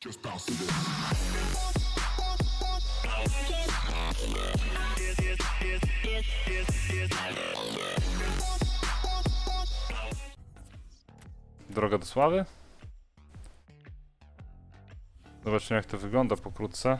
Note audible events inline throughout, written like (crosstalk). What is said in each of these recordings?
Just bounce to this. Droga do sławy. Zobaczymy jak to wygląda pokrótce.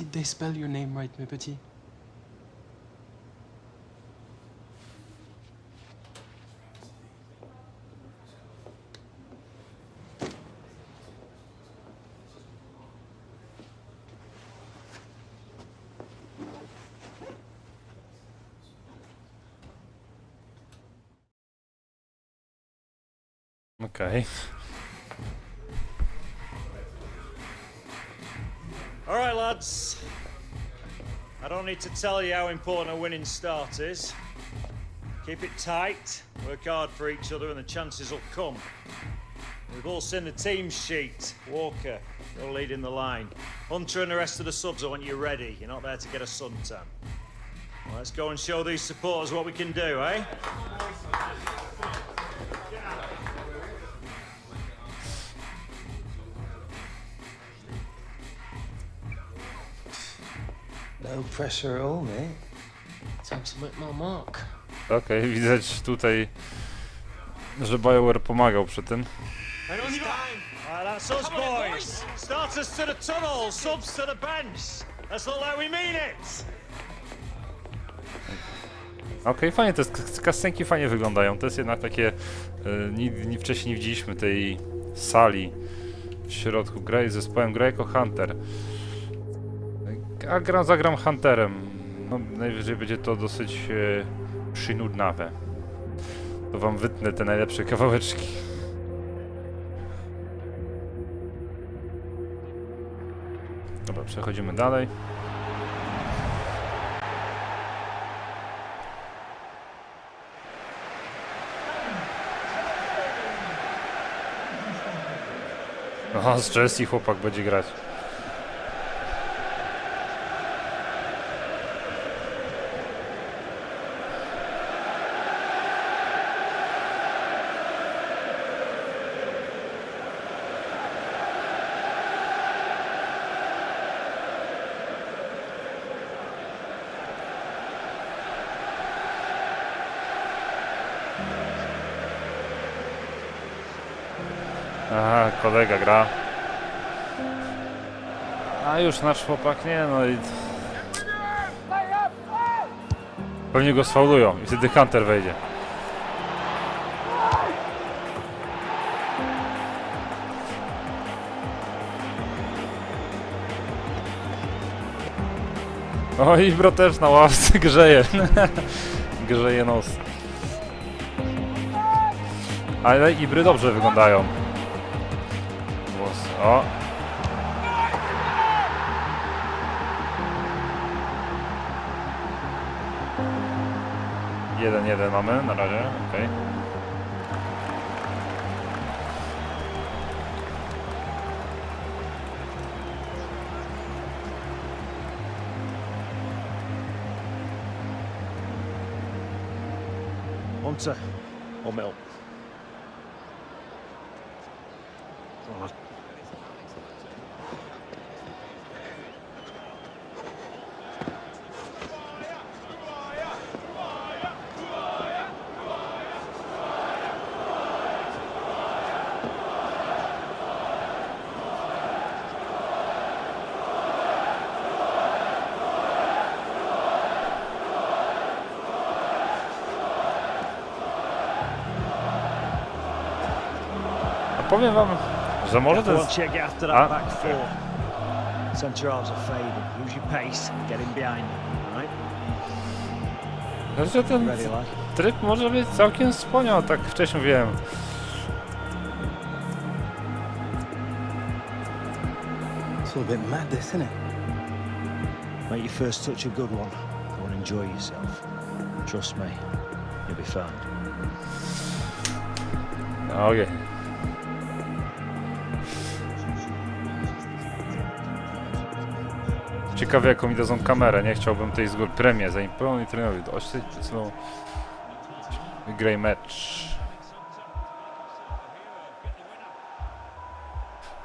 Did they spell your name right, mes petits? Okej. All right, lads. I don't need to tell you how important a winning start is. Keep it tight, work hard for each other, and the chances will come. We've all seen the team sheet. Walker, you're leading the line. Hunter and the rest of the subs, I want you ready. You're not there to get a suntan. Well, let's go and show these supporters what we can do, eh? No pressure at all, mate. Time to make my mark. Okej, widać tutaj, że BioWare pomagał przy tym. All right, that's us, boys. Starters to the tunnel, subs to the bench. Let's look like we mean it. Okej, fajnie, te sk- kastenki fajnie wyglądają. To jest jednak takie. Y, nigdy nie, wcześniej nie widzieliśmy tej sali w środku. Graj z zespołem, gra jako Hunter. A gram, zagram Hunterem. No, najwyżej będzie to dosyć e, przynudnawe. To wam wytnę te najlepsze kawałeczki. Dobra, przechodzimy dalej. Aha, z Chelsea chłopak będzie grać. Aha, kolega gra. A już nasz chłopak nie, no i... Pewnie go sfaulują i wtedy Hunter wejdzie. O, Ibro też na ławce (laughs) grzeje. grzeje nos. Ale Ibry dobrze wyglądają. Głos. O. Jeden, jeden mamy na razie, okej. Or Mill? Powiem wam, że może to jest... check after that back four. Centre halves are fading. Use your pace. Get in behind them. All right? Że ten tryb może być całkiem wspaniały, tak wcześniej mówiłem. It's all a bit mad, this, isn't it? Make your first touch a good one. Go and enjoy yourself. Trust me, you'll be fine. Okej. Ciekawe jaką mi dadzą kamerę, nie chciałbym tej z góry premię zaimponuj trenerowi dość no wygraj mecz.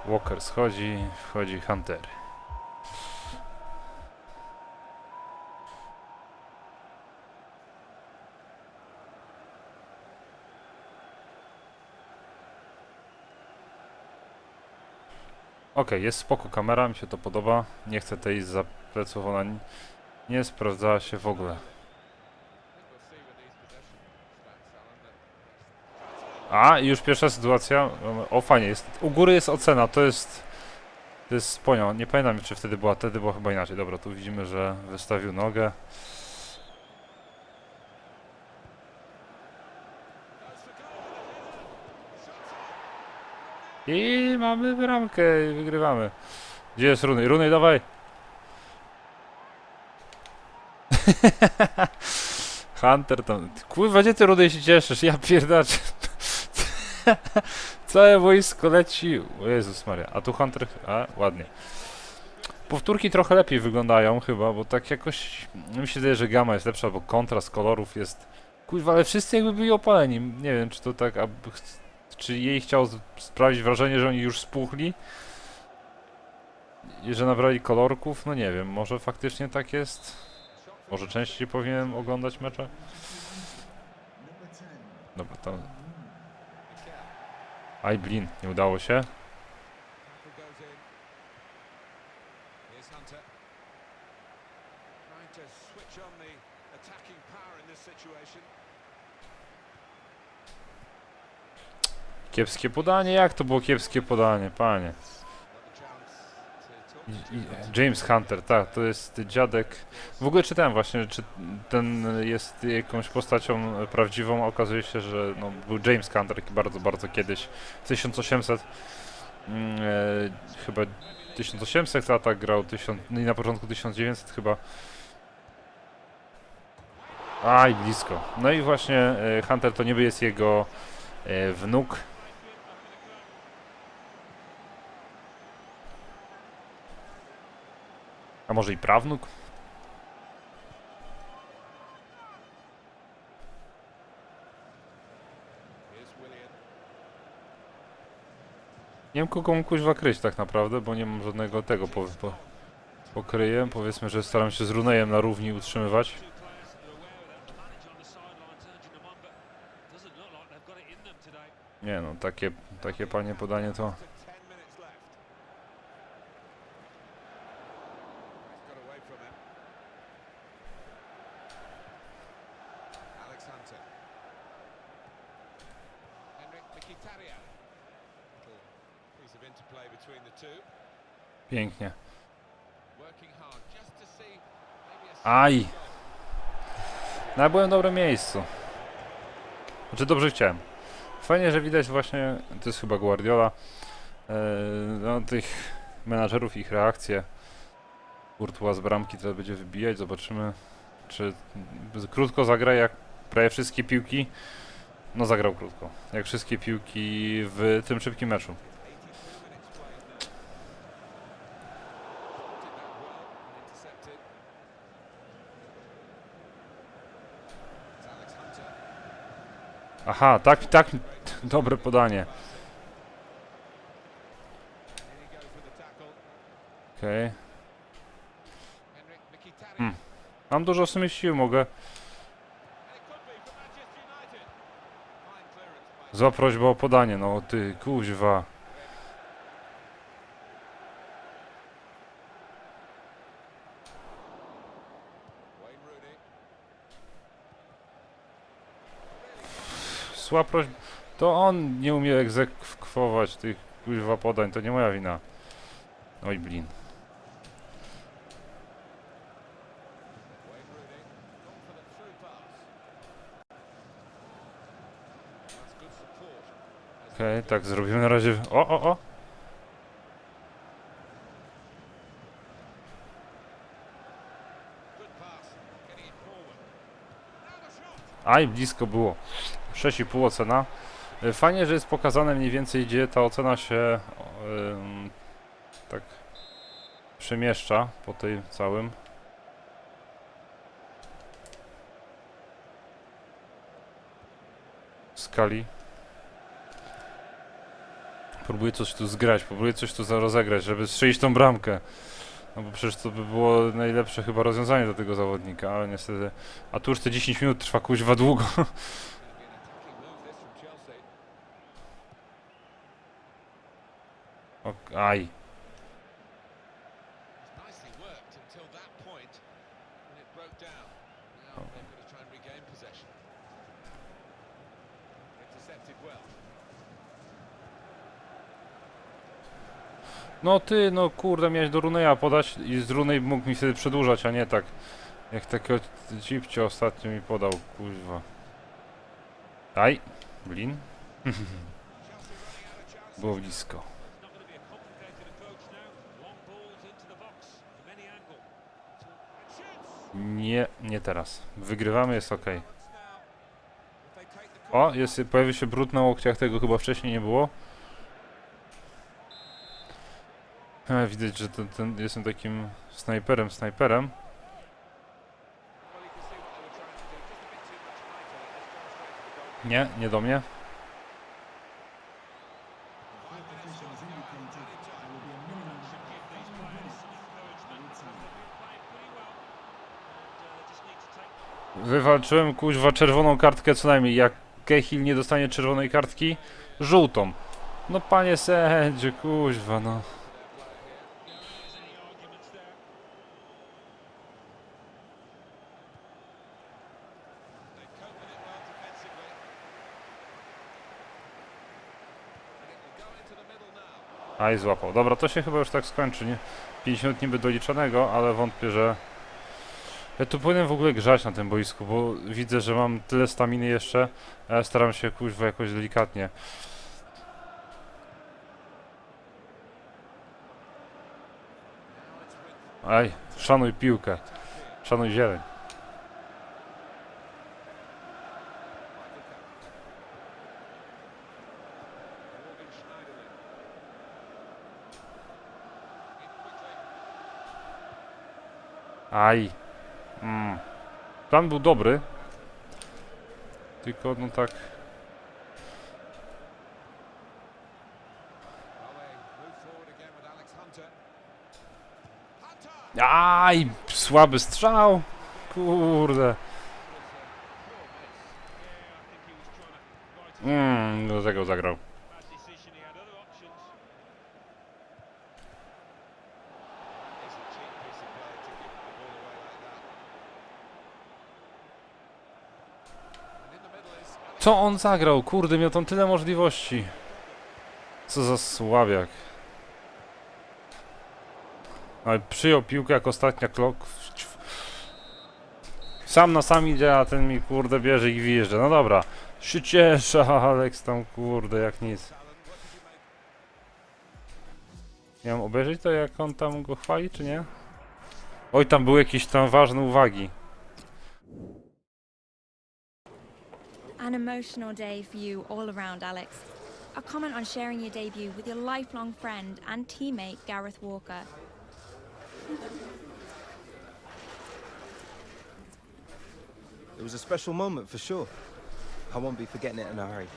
Walker schodzi, wchodzi Hunter. Okej, jest spoko kamera, mi się to podoba. Nie chcę tej za pleców, ona nie sprawdzała się w ogóle. A, już pierwsza sytuacja. O, fajnie, jest. U góry jest ocena, to jest. To jest sponią. Nie pamiętam, czy wtedy była, wtedy było chyba inaczej. Dobra, tu widzimy, że wystawił nogę. I mamy bramkę i wygrywamy. Gdzie jest Runej? Runej, dawaj! (laughs) Hunter tam... Kurwa, gdzie ty Runej się cieszysz? Ja pierdaczę. (laughs) Całe wojsko leci. O Jezus Maria. A tu Hunter... A, ładnie. Powtórki trochę lepiej wyglądają chyba, bo tak jakoś... Mi się wydaje, że gama jest lepsza, bo kontrast kolorów jest... Kurwa, ale wszyscy jakby byli opaleni. Nie wiem, czy to tak... Aby... Czy jej chciał sprawić wrażenie, że oni już spuchli? I że nabrali kolorków? No nie wiem, może faktycznie tak jest? Może częściej powinienem oglądać mecze? Dobra, to... Aj, blin, nie udało się. Trying to. Kiepskie podanie? Jak to było kiepskie podanie, panie? James Hunter, tak, to jest dziadek. W ogóle czytałem właśnie, czy ten jest jakąś postacią prawdziwą. Okazuje się, że no, był James Hunter bardzo, bardzo kiedyś. 1800 mm, e, chyba 1800 lata grał, 1000, no i na początku 1900 chyba. Aj, blisko. No i właśnie e, Hunter to niby jest jego e, wnuk. A może i prawnuk? Nie wiem kogo mam kuźwa tak naprawdę, bo nie mam żadnego tego po, po, pokryję. Powiedzmy, że staram się z Runejem na równi utrzymywać. Nie no, takie, takie panie podanie to... Pięknie. Aj! No, ja byłem w dobrym miejscu. Znaczy dobrze chciałem. Fajnie, że widać właśnie, to jest chyba Guardiola, e, no, tych menadżerów, ich reakcje. Courtois z bramki teraz będzie wybijać, zobaczymy czy krótko zagra jak prawie wszystkie piłki. No zagrał krótko, jak wszystkie piłki w tym szybkim meczu. Did that well and intercepted. It's Alex Hunter. Aha, tak, tak, dobre podanie. Okej. Mkhitaryan. Hmm. Mam dużo w sumie sił, mogę Zła o podanie, no ty kuźwa. szła prośba. To on nie umie egzekwować tych kuźwa podań, to nie moja wina. No Oj blin. Okej, okay, tak zrobimy na razie... O, o, o! Aj, blisko było. 6,5 ocena. E, Fajnie, że jest pokazane mniej więcej, gdzie ta ocena się em, tak przemieszcza po tej całym. skali. Próbuję coś tu zgrać, próbuję coś tu rozegrać, żeby strzelić tą bramkę. No bo przecież to by było najlepsze chyba rozwiązanie dla tego zawodnika, ale niestety... A tu już te 10 minut trwa kuźwa długo. (laughs) well. No ty, no kurde, miałeś do Runeja podać i z Runej mógł mi wtedy przedłużać, a nie tak. Jak takiego cipcie ostatnio mi podał, kuźwa. Aj, blin. (laughs) Było blisko. Nie, nie teraz. Wygrywamy, jest ok. O, jest, pojawił się brud na łokciach, tego chyba wcześniej nie było. E, widać, że ten, ten, jestem takim snajperem, snajperem. well, you can see what they were trying to do. Just a bit too much height on it. Let's go straight to the goal. Nie, nie do mnie. Five minutes short to go added time. Should give these players some encouragement. They've been playing pretty well. And uh, they just need to take Wywalczyłem kuźwa czerwoną kartkę co najmniej. Jak Cahill nie dostanie czerwonej kartki, żółtą. No panie sędzie, kuźwa no. now. Aj, złapał. Dobra, to się chyba już tak skończy, nie? 5 minut niby doliczonego, ale wątpię, że... Ja tu powinienem w ogóle grzać na tym boisku, bo widzę, że mam tyle staminy jeszcze, ja staram się kuźwa jakoś delikatnie. Aj, szanuj piłkę. Szanuj zieleń. Aj. Mm. Plan był dobry. Tylko no tak. Aj, słaby strzał. Kurde. Yeah, I think he was trying to right Mm, do tego zagrał. a bad decision. He had other options. It's a cheap piece of play to give the ball away like that. And in the middle is Alex Co on zagrał? Kurde, miał tam tyle możliwości. Co za słabiak. Ale przyjął piłkę jak ostatnia klok. Sam na sam idzie, a ten mi kurde bierze i wjeżdża. No dobra. Się cieszę, (laughs) Alex tam kurde jak nic. Miałem obejrzeć to jak on tam go chwali, czy nie? Oj, tam były jakieś tam ważne uwagi. An emotional day for you all around, Alex. A comment on sharing your debut with your lifelong friend and teammate Gareth Walker. It was a special moment for sure. I won't be forgetting it in a hurry.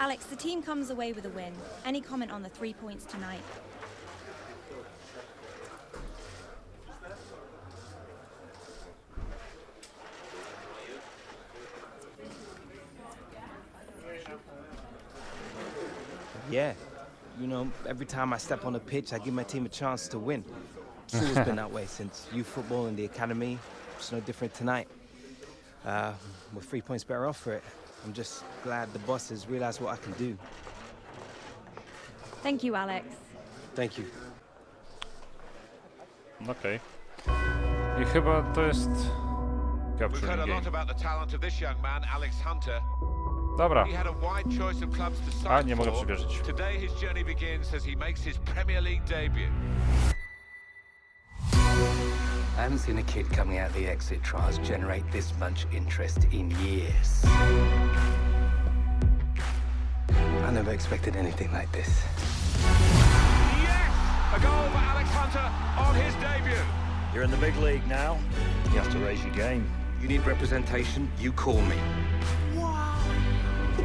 Alex, the team comes away with a win. Any comment on the three points tonight? Yeah. You know, every time I step on the pitch, I give my team a chance to win. It's always been that way since youth football in the academy. It's no different tonight. Uh, we're three points better off for it. I'm just glad the bosses realize what I can do. Thank you, Alex. Thank you. Okej. I chyba to jest... We've Capture heard a game. lot about the talent of this young man, Alex Hunter. Dobra. A wide choice of clubs to A, sign nie mogę for. przybliżyć. Today his journey begins as he makes his Premier League debut. I haven't seen a kid coming out of the exit trials generate this much interest in years. I never expected anything like this. Yes! A goal for Alex Hunter on his debut. You're in the big league now. You have to raise your game. You need representation, you call me.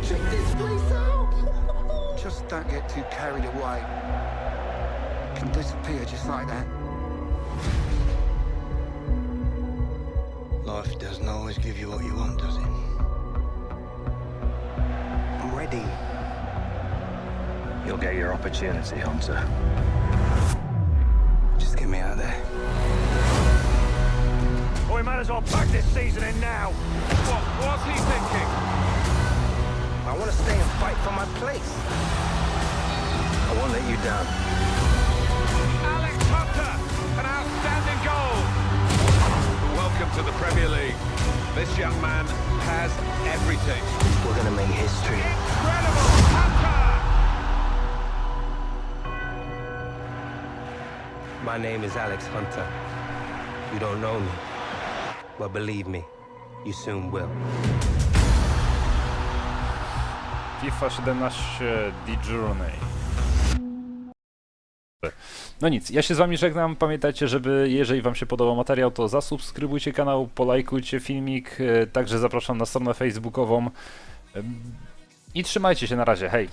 Check this place out! (laughs) Just don't get too carried away. It Can disappear just like that. Life doesn't always give you what you want, does it? I'm ready. You'll get your opportunity, Hunter. Just get me out of there. Well, we might as well pack this season in now. What was he thinking? My place. I won't let you down. Alex Hunter, an outstanding goal. Welcome to the Premier League. This young man has everything. We're gonna make history. Incredible Hunter! My name is Alex Hunter. You don't know me, but believe me, you soon will. FIFA 17 The Journey. No nic, ja się z wami żegnam. Pamiętajcie, żeby jeżeli wam się podobał materiał, to zasubskrybujcie kanał, polajkujcie filmik. e, Także zapraszam na stronę facebookową. Em, I trzymajcie się na razie. Hej!